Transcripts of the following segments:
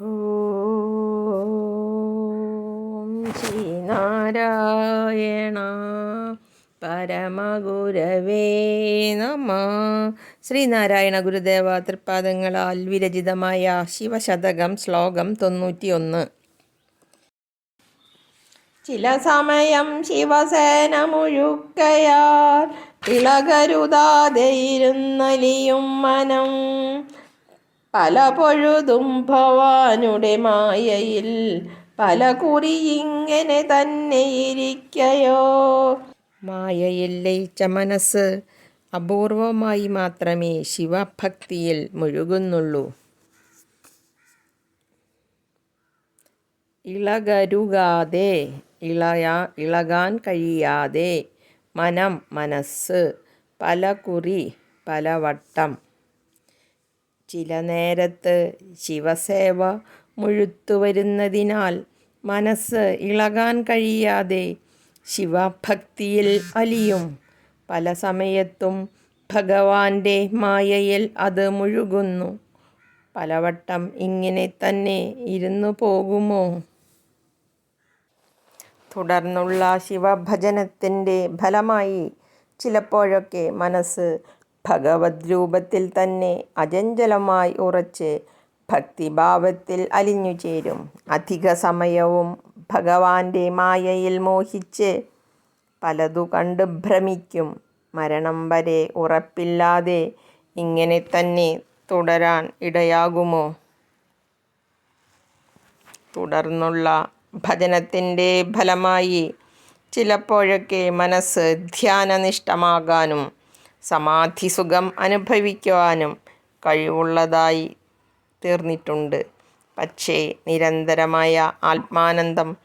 ഓം ശ്രീ നാരായണ പരമഗുരവേ നമ. ശ്രീനാരായണ ഗുരുദേവ തൃപ്പാദങ്ങളാൽ വിരചിതമായ ശിവശതകം ശ്ലോകം തൊണ്ണൂറ്റിയൊന്ന്. ചില സമയം ശിവസേന മുഴുക്കയാൽ ഇളകരുതാതെയിരുന്നലിയും മനം. പല പൊഴുതും ഭവാനുടെ മായയിൽ പല കുറി ഇങ്ങനെ തന്നെ ഇരിക്കയോ? മായയിൽ ലയിച്ച മനസ്സ് അപൂർവമായി മാത്രമേ ശിവഭക്തിയിൽ മുഴുകുന്നുള്ളൂ. ഇളകരുകാതെ ഇളയാ ഇളകാൻ കഴിയാതെ മനം മനസ്സ് പല കുറി പലവട്ടം ചില നേരത്ത് ശിവസേവ മുഴുത്തുവരുന്നതിനാൽ മനസ്സ് ഇളകാൻ കഴിയാതെ ശിവഭക്തിയിൽ അലിയും. പല സമയത്തും ഭഗവാന്റെ മായയിൽ അത് മുഴുകുന്നു. പലവട്ടം ഇങ്ങനെ തന്നെ ഇരുന്നു പോകുമോ? തുടർന്നുള്ള ശിവഭജനത്തിന്റെ ഫലമായി ചിലപ്പോഴൊക്കെ മനസ്സ് ഭഗവത് രൂപത്തിൽ തന്നെ അചഞ്ചലമായി ഉറച്ച് ഭക്തിഭാവത്തിൽ അലിഞ്ഞു ചേരും. അധിക സമയവും ഭഗവാന്റെ മായയിൽ മോഹിച്ച് പലതു കണ്ട് ഭ്രമിക്കും. മരണം വരെ ഉറപ്പില്ലാതെ ഇങ്ങനെ തന്നെ തുടരാൻ ഇടയാകുമോ? തുടർന്നുള്ള ഭജനത്തിന്റെ ഫലമായി ചിലപ്പോഴൊക്കെ മനസ്സ് ധ്യാനനിഷ്ഠമാകാനും സമാധി സുഖം അനുഭവിക്കുവാനും കഴിവുള്ളതായി തീർന്നിട്ടുണ്ട്. പക്ഷേ നിരന്തരമായ ആത്മാനന്ദം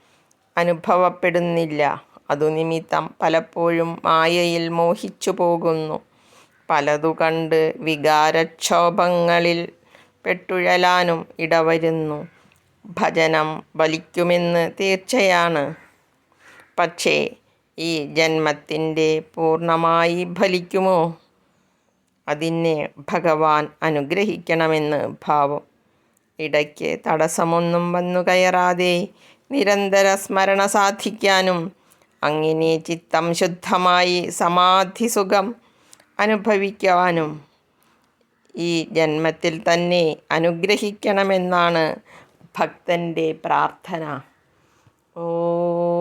അനുഭവപ്പെടുന്നില്ല. അതുനിമിത്തം പലപ്പോഴും മായയിൽ മോഹിച്ചു പോകുന്നു. പലതു കണ്ട് വികാരക്ഷോഭങ്ങളിൽ പെട്ടുഴലാനും ഇടവരുന്നു. ഭജനം വലിക്കുമെന്ന് തീർച്ചയാണ്. പക്ഷേ ഈ ജന്മത്തിന്റെ പൂർണമായി ഫലിക്കുമോ? അതിനെ ഭഗവാൻ അനുഗ്രഹിക്കണമെന്ന് ഭാവം. ഇടയ്ക്ക് തടസ്സമൊന്നും വന്നു കയറാതെ നിരന്തര സ്മരണ സാധിക്കാനും അങ്ങനെ ചിത്തം ശുദ്ധമായി സമാധി സുഖം അനുഭവിക്കുവാനും ഈ ജന്മത്തിൽ തന്നെ അനുഗ്രഹിക്കണമെന്നാണ് ഭക്തന്റെ പ്രാർത്ഥന. ഓം